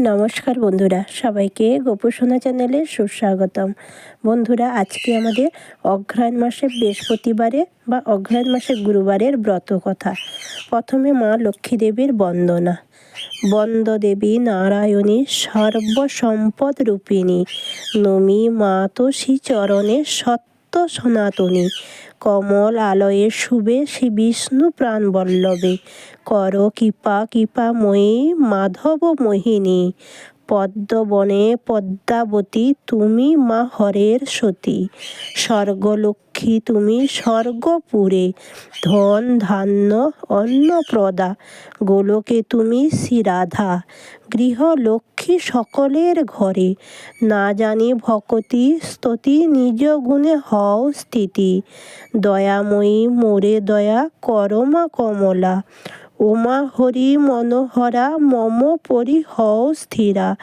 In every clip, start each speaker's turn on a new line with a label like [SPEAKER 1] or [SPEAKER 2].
[SPEAKER 1] নমস্কার বন্ধুরা, সবাইকে গোপসোনা চ্যানেলে সুস্বাগতম। বন্ধুরা, আজকে আমাদের অঘ্রায়ণ মাসে বৃহস্পতিবারে বা অঘ্রায়ণ মাসে গুরুবারের ব্রত কথা। প্রথমে মা লক্ষ্মী দেবীর বন্দনা। বন্দ দেবী নারায়ণী সর্বসম্পদ রূপিণী নমি মাতো শ্রী চরণে সত্য সনাতনী। কমল আলয়ে শুভে শ্রী বিষ্ণু প্রাণ বল্লভে কর কৃপা, কৃপাময়ী মাধব মোহিনী। পদ্মবনে পদ্মাবতী, তুমি মা হরের সতী। স্বর্গলক্ষ্মী, তুমি স্বর্গপুরে। ধন, ধান্য, অন্নপ্রদা, গোলকে তুমি শ্রীরাধা। গৃহলক্ষ্মী সকলের ঘরে। না জানি ভকতি, স্তুতি, নিজ গুণে হও স্থিতি। দয়াময়ী মোরে দয়া, করমা কমলা। উমা হরি মনোহরা, মম পরিহও স্থিরা।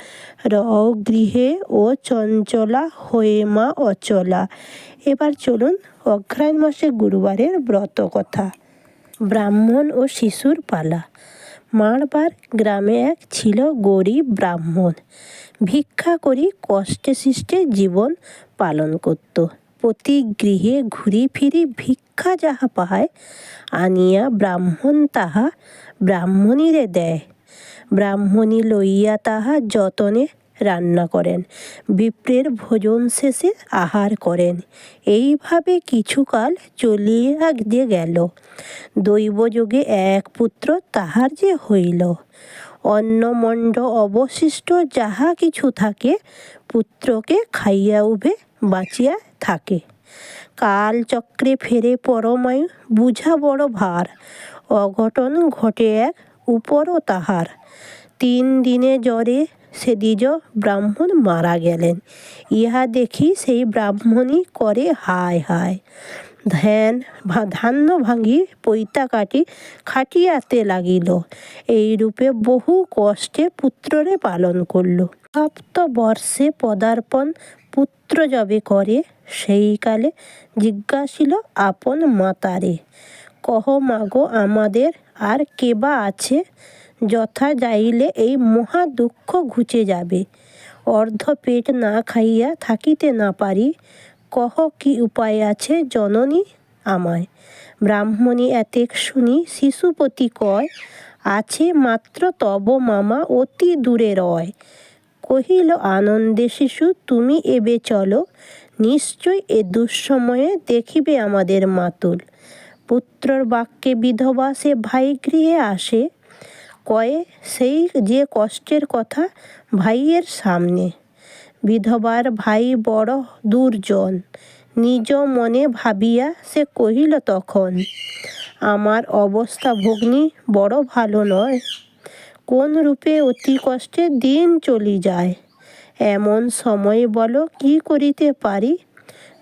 [SPEAKER 1] রও গৃহে ও চঞ্চলা হয়ে মা অচলা। এবার চলুন অঘ্রায়ণ মাসে গুরুবারের ব্রত কথা। ব্রাহ্মণ ও শিশুর পালা। মারবার গ্রামে এক ছিল গরিব ব্রাহ্মণ। ভিক্ষা করি কষ্টে সৃষ্টে জীবন পালন করত। প্রতি গৃহে ঘুরি ফিরি ভিক্ষা যাহা পায় আনিয়া ব্রাহ্মণ তাহা ব্রাহ্মণীরে দেয়। ব্রাহ্মণী লইয়া তাহা যতনে রান্না করেন, বিপ্রের ভোজন শেষে আহার করেন। এইভাবে কিছুকাল চলিয়া দিয়ে গেল, দৈবযোগে এক পুত্র তাহার যে হইল। অন্নমণ্ড অবশিষ্ট যাহা কিছু থাকে, পুত্রকে খাইয়া উভে বাঁচিয়া থাকে। কাল চক্রে ফেরে পরমায়ু বুঝা বড় ভার। অঘটন ঘটে এক উপরও তাহার। তিন দিনে জ্বরে সে দ্বিজ ব্রাহ্মণ মারা গেলেন। ইহা দেখি সেই ব্রাহ্মণই করে হায় হায়। ধ্যান ধান্য ভাঙি পৈতা কাটি খাটিয়াতে লাগিল। এই রূপে বহু কষ্টে পুত্ররে পালন করল। সপ্ত বর্ষে পদার্পণ পুত্র যবে করে, সেই কালে জিজ্ঞাসিল, আপন মাতারে, কহ মাগো আমাদের আর কেবা আছে যথা যাইলে এই মহা দুঃখ ঘুচে যাবে। অর্ধ পেট না খাইয়া থাকিতে না পারি, কহ কি উপায় আছে জননী আমায়? ব্রাহ্মণী এতেক শুনি শিশুপতি কয়, আছে মাত্র তব মামা অতি দূরে রয়। কহিল, আনন্দে শিশু, তুমি এবে চলো। নিশ্চয় এ দুঃসময়ে দেখিবে আমাদের মাতুল। পুত্রর বাক্যে বিধবা সে ভাই গৃহে আসে। কয়ে সেই যে কষ্টের কথা ভাইয়ের সামনে। বিধবার ভাই বড় দুর্জন। নিজ মনে ভাবিয়া সে কহিল, তখন আমার অবস্থা ভগ্নী বড় ভালো নয়। কোন রূপে অতি কষ্টে দিন চলি যায়? এমন সময় বলো, কি করিতে পারি?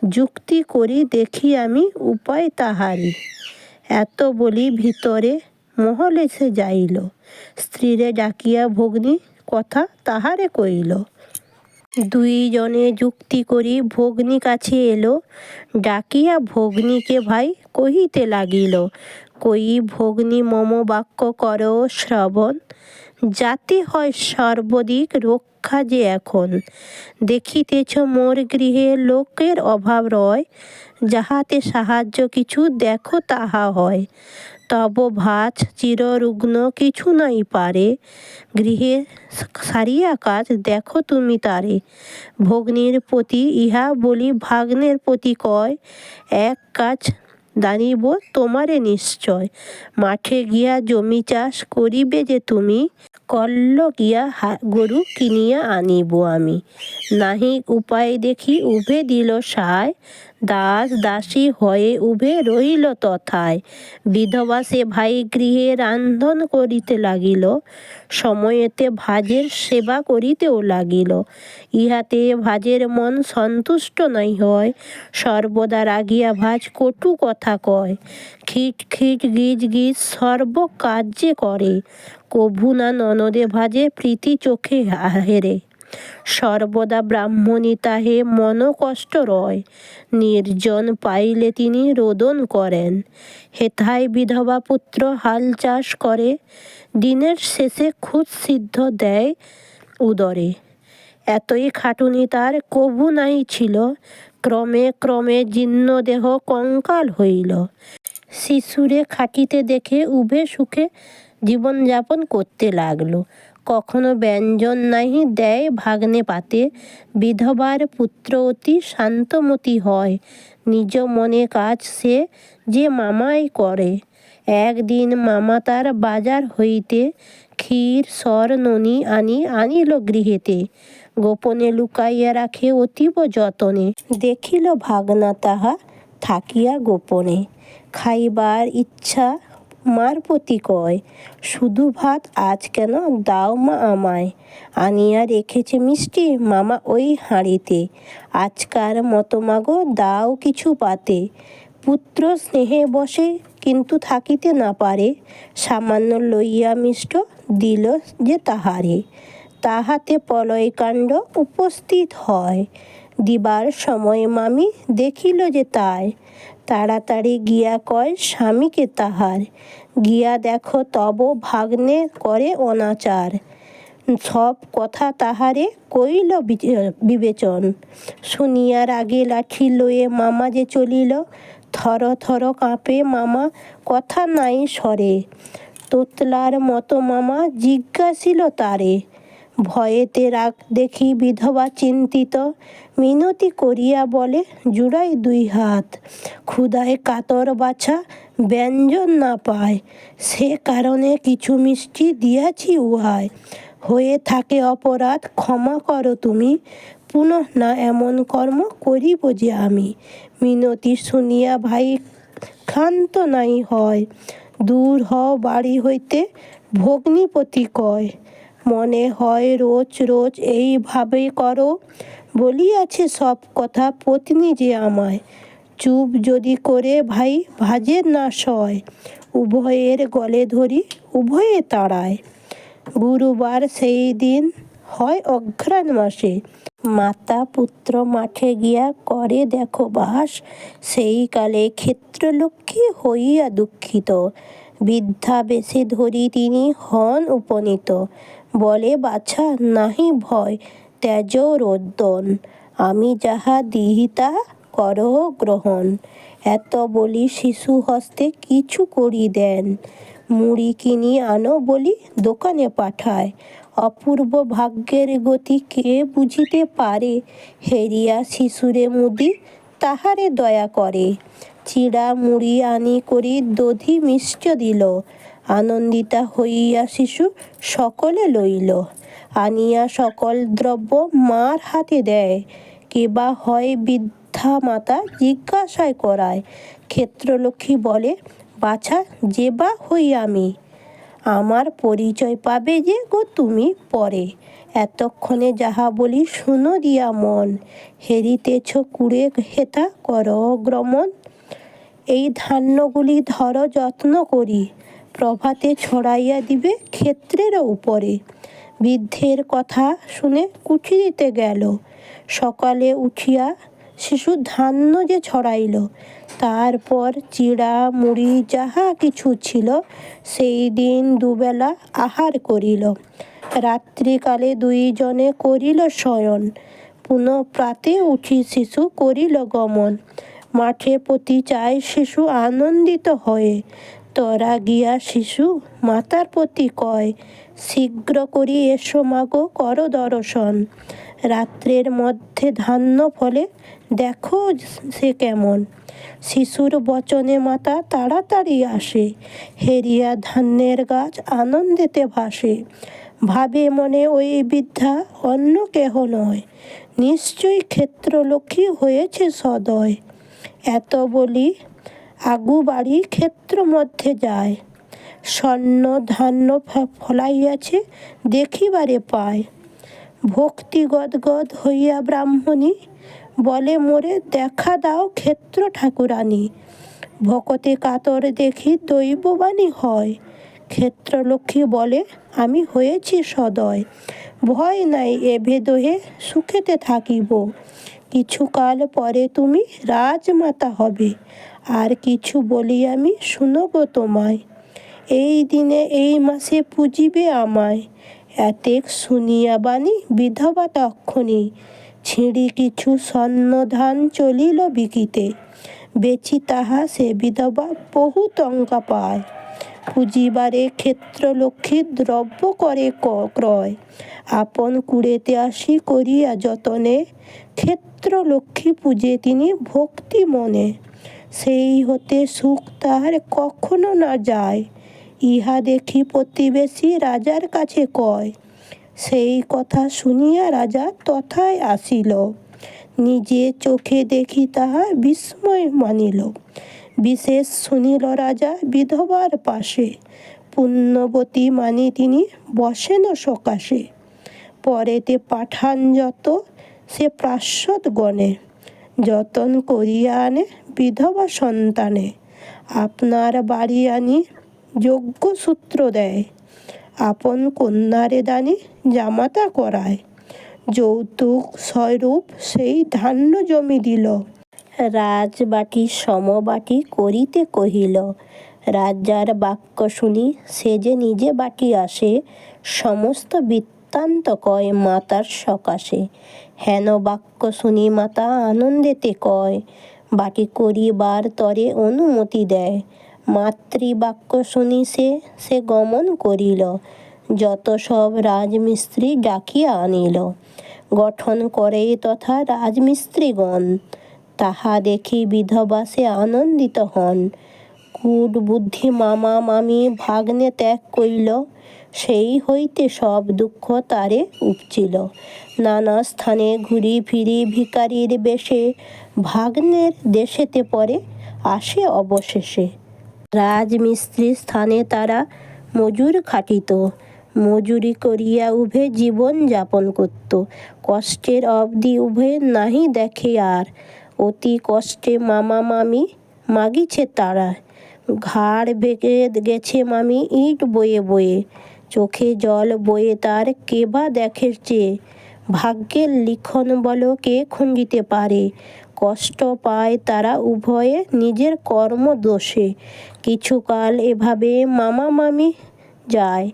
[SPEAKER 1] যুক্তি করি দেখি আমি উপায় তাহারি এত বলি ভিতরে মহলে সে যাইল। স্ত্রীরে ডাকিয়া ভগ্নী, কথা তাহারে কইল? দুইজনে যুক্তি করি ভগ্নী কাছে এলো। ডাকিয়া ভগ্নীকে ভাই কহিতে লাগিল কই ভগ্নী মম বাক্য কর শ্রবণ। যাতে হয় সর্বদিক রক্ষা যে এখন। দেখিতেছ মোর গৃহে লোকের অভাব রয়, যাহাতে সাহায্য কিছু দেখো তাহা হয়। তব ভাজ চিররুগ্ন কিছু নাই পারে, গৃহে সারিয়া কাজ দেখো তুমি তারে। ভগ্নীর প্রতি ইহা বলি ভাগ্নের প্রতি কয়, এক কাজ দাঁড়িব তোমারে নিশ্চয়। মাঠে গিয়া জমি চাষ করিবে যে তুমি? কল্ল গিয়া গরু কিনিয়া আনিব আমি। নাহি উপায় দেখি উভে দিল সায়, দাস দাসী হয়ে উভে রহিল তথায়। বিধবা সে ভাই গৃহে রান্ধন করিতে লাগিল, সময়েতে ভাজের সেবা করিতেও লাগিল। ইহাতে ভাজের মন সন্তুষ্ট নাই হয়, সর্বদা রাগিয়া ভাজ কটু কথা কয়। খিট খিট গিজ গিজ সর্ব কার্যে করে। কভু না ননদে ভাজে প্রীতি চোখে হেরে। সর্বদা ব্রাহ্মণী তাহে মন কষ্ট রয়। নির্জন পাইলে তিনি রোদন করেন। হেথায় বিধবা পুত্র হাল চাষ করে। দিনের শেষে খুদ সিদ্ধ দেয় উদরে। এতই খাটুনি তার কভু নাই ছিল। ক্রমে ক্রমে জীর্ণ দেহ কঙ্কাল হইল। শিশুরে খাটিতে দেখে উভে সুখে জীবনযাপন করতে লাগল। কখনো ব্যঞ্জন নাহি দেয় ভাগ্নে পাতে, বিধবার পুত্র অতি শান্তমতি হয়। নিজ মনে কাজ সে যে মামাই করে। একদিন মামা তার বাজার হইতে ক্ষীর সর ননি আনি, আনিল গৃহেতে। গোপনে লুকাইয়া রাখে অতীব যতনে। দেখিল ভাগনা তাহা থাকিয়া গোপনে। খাইবার ইচ্ছা মার প্রতি কয়, শুধু ভাত আজ কেন দাও মা আমায়? আনিয়া রেখেছে মিষ্টি মামা ওই হাঁড়িতে। আজকার মতো মাগো দাও কিছু পাতে। পুত্র স্নেহে বসে কিন্তু থাকিতে না পারে, সামান্য লইয়া মিষ্ট দিল যে তাহারে। তাহাতে প্রলয়কাণ্ড উপস্থিত হয়। দিবার সময় মামি দেখিল যে তাই। তাড়াতাড়ি গিয়া কয়, স্বামীকে তাহার। গিয়া দেখো তব ভাগ্নে করে অনাচার। সব কথা তাহারে কইল বিচ- বিবেচন। শুনিয়ার আগে লাঠি লয়ে মামা যে চলিল, থর থর কাঁপে মামা, কথা নাই সরে তোতলার মতো মামা জিজ্ঞাসিল তারে। ভয়েতে রাগ দেখি বিধবা চিন্তিত। মিনতি করিয়া বলে, জুড়াই দুই হাত। ক্ষুদায় কাতর বাছা, ব্যঞ্জন না পায়। সে কারণে কিছু মিষ্টি দিয়াছি উহায়। হয়ে থাকে অপরাধ, ক্ষমা করো তুমি। পুনঃ না এমন কর্ম করিব যে আমি। মিনতি শুনিয়া ভাই ক্ষান্ত নাই হয়। দূর হও বাড়ি হইতে, ভগ্নিপতি কয়। মনে হয় রোজ রোজ এইভাবে করো। বলিয়াছে সব কথা পত্নী যে আমায়। চুপ যদি করে ভাই ভাজে না সয়। উভয়ের গলে ধরি, উভয়ে তাড়ায়। গুরুবার সেই দিন হয় অঘ্রাণ মাসে। মাতা পুত্র মাঠে গিয়া করে দেখো বাস। সেই কালে ক্ষেত্রলক্ষ্মী হইয়া দুঃখিত। বৃদ্ধা বেশে ধরি তিনি হন উপনীত। বলে, বাছা, নাহি ভয়, ত্যাজ রোদন আমি যাহা দিহি তা গ্রহণ। এত বলি শিশু হস্তে কিছু করি দেন। মুড়ি কিনি আনো বলি দোকানে পাঠায়। অপূর্ব ভাগ্যের গতি কে বুঝিতে পারে? হেরিয়া শিশুরে মুদি তাহারে দয়া করে। চিড়া মুড়ি আনি করি দধি মিষ্ট দিল। আনন্দিতা হইয়া শিশু সকলে লইল। আনিয়া সকল দ্রব্য মার হাতে দেয়। কেবা হয় বৃদ্ধা মাতা জিজ্ঞাসায় করায়। ক্ষেত্রলক্ষ্মী বলে, বাছা, যে বা হই আমি। আমার পরিচয় পাবে যে গো তুমি পরে। এতক্ষণে যাহা বলি শুনো দিয়া মন। হেরিতেছ কুড়ে হেতা কর গ্রমণ। এই ধান্যগুলি ধর যত্ন করি। প্রভাতে ছড়াইয়া দিবে ক্ষেত্রের উপরে। বৃদ্ধের কথা শুনে কুঠিরিতে গেল। সকালে উঠিয়া শিশু ধান্য যে ছড়াইল, তারপর চিড়া, মুড়ি, যাহা কিছু ছিল, সেই দিন দুবেলা আহার করিল। রাত্রিকালে দুইজনে করিল শয়ন। পুনঃ প্রাতে উঠি শিশু করিল গমন। মাঠে প্রতি চায় শিশু আনন্দিত হয়ে। তরা গিয়া শিশু, মাতার প্রতি কয়, শীঘ্র করি এসো মাগো, কর দর্শন। রাত্রের মধ্যে ধান্য ফলে দেখো সে কেমন। শিশুর বচনে মাতা তাড়াতাড়ি আসে, হেরিয়া ধান্যের গাছ আনন্দেতে ভাসে। ভাবে মনে ওই বিদ্যা অন্য কেহ নয়, নিশ্চয়ই ক্ষেত্রলক্ষ্মী হয়েছে সদয়। এত বলি আগু বাড়ি ক্ষেত্র মধ্যে যায়। স্বর্ণ ধান্য ফলাইয়াছে, দেখিবারে পায়। ভক্তি গদগদ হইয়া ব্রাহ্মণী বলে, মোরে দেখা দাও ক্ষেত্র ঠাকুরানী। ভকতে কাতর দেখি দৈববাণী হয়। ক্ষেত্রলক্ষ্মী বলে, আমি হয়েছি সদয়। ভয় নাই এ ভেদহে সুখেতে থাকিব। কিছুকাল পরে তুমি রাজমাতা হবে। আর কিছু বলি আমি, শুনব তোমায়। এই দিনে, এই মাসে পুজিবে আমায়। এতেক শুনিয়া বাণী বিধবা তক্ষণি। ছিঁড়ি কিছু স্বর্ণ ধান চলিল বিকিতে। বেচি তাহা সে বিধবা বহু টঙ্কা পায়। পুঁজিবারে ক্ষেত্রলক্ষ্মী দ্রব্য করে ক্রয়। আপন কুড়েতে আসি করিয়া যতনে। ক্ষেত্রলক্ষ্মী পুজে তিনি ভক্তি মনে। সেই হতে সুখ তাহার কখনো না যায়। ইহা দেখি প্রতিবেশী রাজার কাছে কয়, সেই কথা শুনিয়া রাজা তথায় আসিল। নিজে চোখে দেখি তাহা বিস্ময় মানিল। বিশেষ শুনিল রাজা বিধবার পাশে। পুণ্যবতী মানি তিনি বসেন সকাশে। পরেতে পাঠান যত, সে প্রাশ্বদ গণে। যতন করিয়া আনে বিধবা সন্তানে, আপনার বাড়ি আনি যোগ্য সূত্র দেয়। আপন কন্যারে দানে জামাতা করায়। যৌতুক স্বরূপ সেই ধান্য জমি দিল। রাজবাটি সমবাটি করিতে কহিল, রাজার বাক্য শুনি সে যে নিজে বাটি আসে, সমস্ত বৃত্তান্ত কয় মাতার সকাশে। হেন বাক্য শুনি মাতা আনন্দেতে কয় বাটি করিবার তরে অনুমতি দেয়। মাতৃবাক্য শুনি সে সে গমন করিল। যত সব রাজমিস্ত্রি ডাকিয়া আনিল। গঠন করে তথা রাজমিস্ত্রিগণ, তাহা দেখি বিধবা সে আনন্দিত হন। কূট বুদ্ধি মামা মামি ভাগ্নে ত্যাগ কইল সেই হইতে সব দুঃখ তারে উপচিল। নানা স্থানে ঘুরি ফিরি ভিকারির বেশে, ভাগ্নের দেশেতে পরে আসে অবশেষে। রাজমিস্ত্রি স্থানে তারা মজুর খাটিত। মজুরি করিয়া উভে জীবন যাপন করত। কষ্টের অবধি উভে নাহি দেখে আর। অতি কষ্টে মামা মামি মাগিছে তারা। ঘাড় বেঁকে গেছে মামি ইট বয়ে বয়ে। চোখে জল বয়ে তার কেবা দেখে চেয়ে। ভাগ্যের লিখন বলো কে খঞ্জিতে পারে। কষ্ট পায় তারা উভয়ে নিজের কর্ম দোষে। কিছুকাল এভাবে মামা মামি যায়।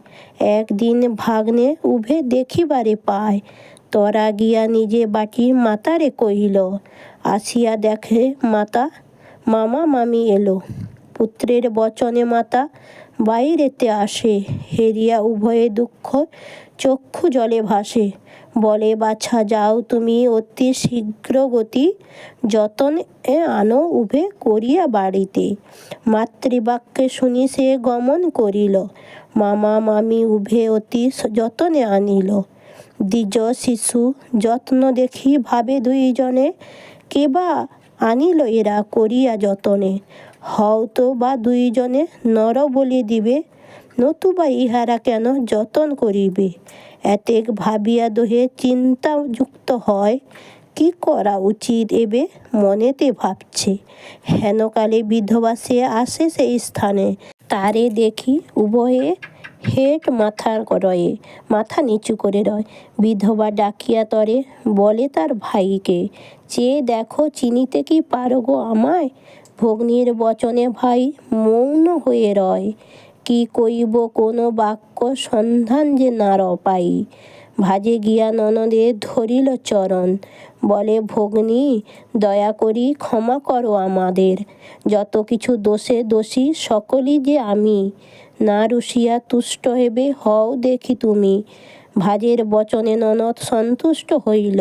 [SPEAKER 1] একদিন ভাগ্নে উভে দেখিবারে পায়। তরা গিয়া নিজে বাটি মাতারে কহিল, আসিয়া দেখে মাতা, মামা মামি এলো। পুত্রের বচনে মাতা বাইরেতে আসে, হেরিয়া উভয়ে দুঃখ চক্ষু জলে ভাসে। বলে, বাছা, যাও তুমি অতি শীঘ্র গতি যতন আনো উভে করিয়া বাড়িতে মাতৃবাক্যে শুনি সে গমন করিল, মামা, মামি উভে অতি যতনে আনিল। দ্বিজ শিশু যত্ন দেখি ভাবে দুইজনে, কেবা আনিল এরা করিয়া যতনে। হয়তো বা দুইজনে নর বলি দিবে, নতুবা ইহারা কেন যতন করিবে? এতেক ভাবিয়া দোহে চিন্তাযুক্ত হয়, কি করা উচিত এবে মনেতে ভাবছে। হেনকালে বিধবা সে আসে সেই স্থানে, তারে দেখি উভয়ে হেট মাথার রয়ে, মাথা নিচু করে রয়। বিধবা ডাকিয়া তরে, বলে তার ভাইকে, চেয়ে দেখো চিনিতে কি পারো গো আমায়? ভগ্নীর বচনে ভাই মৌন হয়ে রয়। কি কইব কোনো বাক্য সন্ধান যে নার পাই। ভাজে গিয়া ননদে ধরিল চরণ। বলে, ভগ্নী, দয়া করি ক্ষমা করো আমাদের। যত কিছু দোষে দোষী সকলই যে আমি। না রুষিয়া তুষ্ট হেবে, হও দেখি তুমি। ভাজের বচনে ননদ সন্তুষ্ট হইল,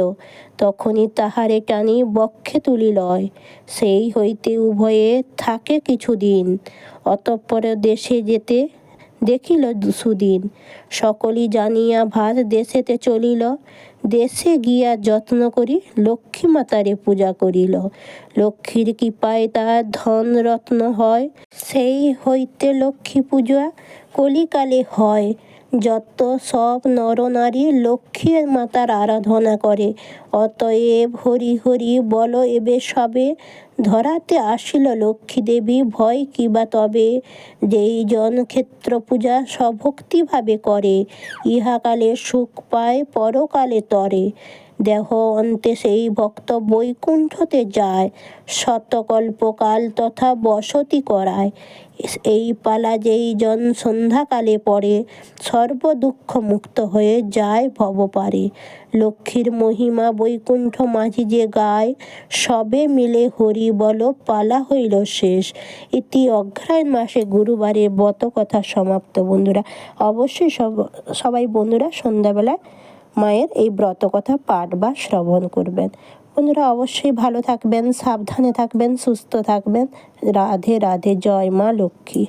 [SPEAKER 1] তখনই তাহারে টানি বক্ষে তুলিলয় সেই হইতে উভয়ে থাকে কিছুদিন, অতঃপর দেশে যেতে দেখিল সুদিন। সকলই জানিয়া ভাত দেশেতে চলিল দেশে গিয়া যত্ন করি, লক্ষ্মী মাতারে পূজা করিল। লক্ষ্মীর কৃপায় তার ধন রত্ন হয়, সেই হইতে লক্ষ্মী পূজা কলিকালে হয়। যত সব নরনারী লক্ষ্মী মাতার আরাধনা করে, অতএব হরি হরি বল এবে সবে। ধরাতে আসিল লক্ষ্মী দেবী ভয় কিবা তবে? যেই জন ক্ষেত্র পূজা সভক্তিভাবে করে, ইহাকালে সুখ পায় পরকালে তরে। দেহ অন্তে সেই ভক্ত বৈকুণ্ঠতে যায় শতকল্পকাল তথা বসতি করায়। এই পালা যেই জন সন্ধ্যাকালে পড়ে সর্ব দুঃখ মুক্ত হয়ে যায় ভবপারে। লক্ষ্মীর মহিমা বৈকুণ্ঠ মাঝি যে গায়, সবে মিলে হরি বল পালা হইল শেষ। ইতি অঘ্রায়ণ মাসে গুরুবারে বত কথা সমাপ্ত। বন্ধুরা, অবশ্যই সব, সবাই বন্ধুরা, সন্ধ্যাবেলা মায়ের এই ব্রত কথা পাঠ বা শ্রবণ করবেন। বন্ধুরা অবশ্যই ভালো থাকবেন, সাবধানে থাকবেন, সুস্থ থাকবেন। রাধে রাধে, জয় মা লক্ষ্মী।